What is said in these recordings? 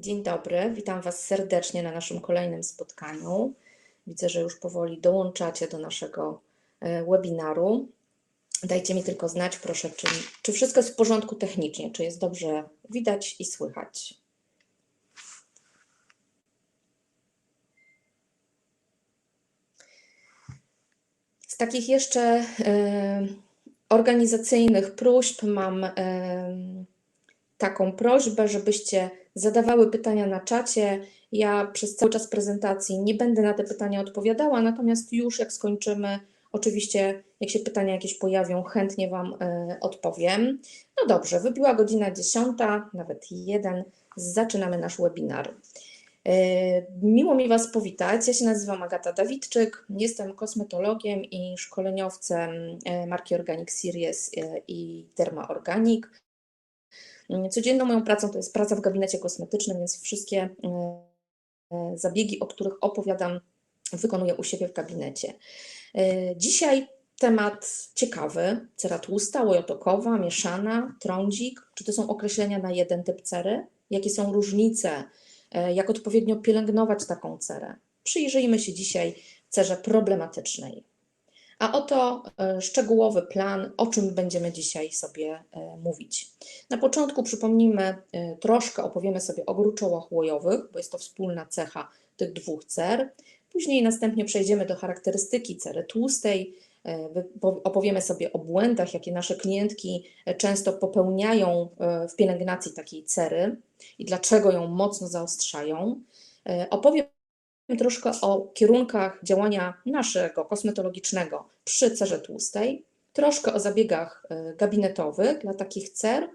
Dzień dobry, witam Was serdecznie na naszym kolejnym spotkaniu. Widzę, że już powoli dołączacie do naszego e, webinaru. Dajcie mi tylko znać, proszę, czy, czy wszystko jest w porządku technicznie, czy jest dobrze widać i słychać. Z takich jeszcze e, organizacyjnych próśb mam e, taką prośbę, żebyście zadawały pytania na czacie. Ja przez cały czas prezentacji nie będę na te pytania odpowiadała, natomiast już jak skończymy, oczywiście jak się pytania jakieś pojawią, chętnie Wam e, odpowiem. No dobrze, wybiła godzina 10, nawet 1, zaczynamy nasz webinar. E, Miło mi Was powitać. Ja się nazywam Agata Dawidczyk, jestem kosmetologiem i szkoleniowcem e, marki Organic Series i Derma Organic. Codzienną moją pracą to jest praca w gabinecie kosmetycznym, więc wszystkie e, zabiegi, o których opowiadam, wykonuję u siebie w gabinecie. E, Dzisiaj temat ciekawy, cera tłusta, łojotokowa, mieszana, trądzik. Czy to są określenia na jeden typ cery? Jakie są różnice? E, Jak odpowiednio pielęgnować taką cerę? Przyjrzyjmy się dzisiaj cerze problematycznej. A oto e, szczegółowy plan, o czym będziemy dzisiaj sobie e, mówić. Na początku przypomnimy e, troszkę, opowiemy sobie o gruczołach łojowych, bo jest to wspólna cecha tych dwóch cer. Później następnie przejdziemy do charakterystyki cery tłustej, opowiemy sobie o błędach, jakie nasze klientki często popełniają w pielęgnacji takiej cery i dlaczego ją mocno zaostrzają. Opowiem troszkę o kierunkach działania naszego kosmetologicznego przy cerze tłustej, troszkę o zabiegach e, gabinetowych dla takich cer.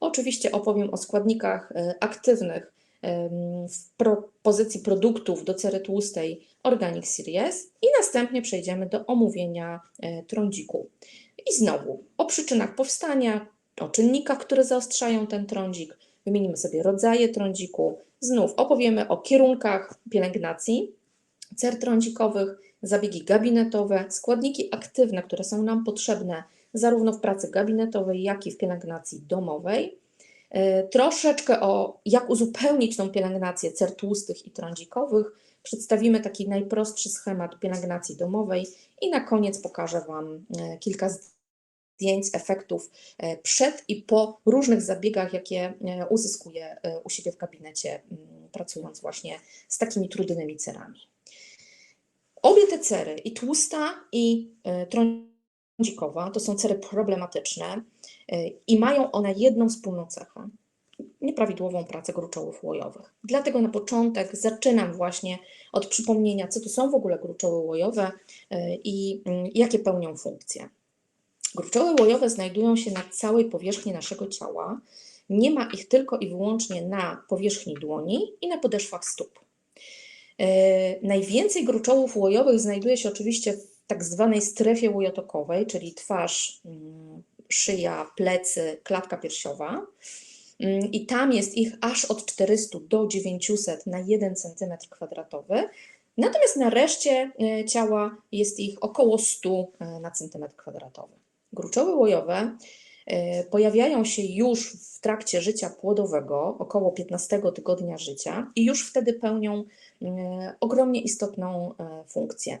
Oczywiście opowiem o składnikach e, aktywnych em, w propozycji produktów do cery tłustej Organic Series i następnie przejdziemy do omówienia e, trądziku. I znowu o przyczynach powstania, o czynnikach, które zaostrzają ten trądzik, wymienimy sobie rodzaje trądziku, znów opowiemy o kierunkach pielęgnacji, cer trądzikowych, zabiegi gabinetowe, składniki aktywne, które są nam potrzebne zarówno w pracy gabinetowej, jak i w pielęgnacji domowej. E, Troszeczkę o jak uzupełnić tą pielęgnację cer tłustych i trądzikowych. Przedstawimy taki najprostszy schemat pielęgnacji domowej i na koniec pokażę Wam e, kilka zdjęć, efektów e, przed i po różnych zabiegach, jakie e, uzyskuję e, u siebie w gabinecie, mm, pracując właśnie z takimi trudnymi cerami. Obie te cery, i tłusta, i trądzikowa, to są cery problematyczne i mają one jedną wspólną cechę nieprawidłową pracę gruczołów łojowych. Dlatego na początek zaczynam właśnie od przypomnienia, co to są w ogóle gruczoły łojowe i mm, jakie pełnią funkcje. Gruczoły łojowe znajdują się na całej powierzchni naszego ciała. Nie ma ich tylko i wyłącznie na powierzchni dłoni i na podeszwach stóp. E, Najwięcej gruczołów łojowych znajduje się oczywiście w tak zwanej strefie łojotokowej, czyli twarz, mm, szyja, plecy, klatka piersiowa. Mm, I tam jest ich aż od 400 do 900 na 1 cm kwadratowy. Natomiast na reszcie e, ciała jest ich około 100 e, na centymetr kwadratowy. Gruczoły łojowe e, pojawiają się już w trakcie życia płodowego, około 15 tygodnia życia, i już wtedy pełnią e, ogromnie istotną e, funkcję.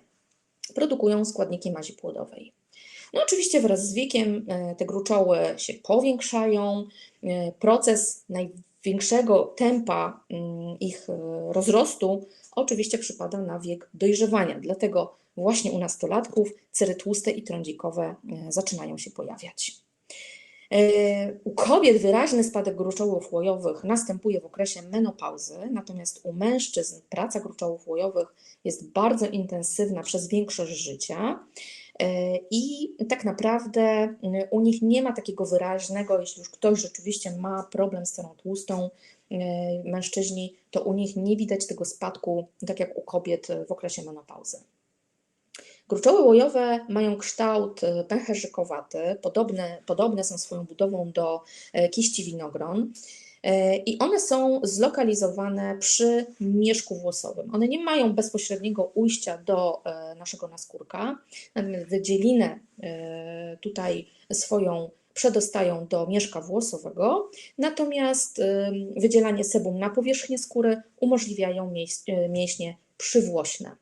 Produkują składniki mazi płodowej. No oczywiście wraz z wiekiem te gruczoły się powiększają. Proces największego tempa mm, ich rozrostu oczywiście przypada na wiek dojrzewania. Dlatego właśnie u nastolatków cery tłuste i trądzikowe e, zaczynają się pojawiać. E, U kobiet wyraźny spadek gruczołów łojowych następuje w okresie menopauzy, natomiast u mężczyzn praca gruczołów łojowych jest bardzo intensywna przez większość życia. E, I tak naprawdę mm, u nich nie ma takiego wyraźnego, jeśli już ktoś rzeczywiście ma problem z cerą tłustą, mężczyźni, to u nich nie widać tego spadku, tak jak u kobiet w okresie menopauzy. Gruczoły łojowe mają kształt e, pęcherzykowaty, podobne, podobne są swoją budową do e, kiści winogron. E, I one są zlokalizowane przy mieszku włosowym. One nie mają bezpośredniego ujścia do naszego naskórka, natomiast wydzielinę e, tutaj swoją przedostają do mieszka włosowego, natomiast wydzielanie sebum na powierzchnię skóry umożliwiają mięś- mięśnie przywłośne.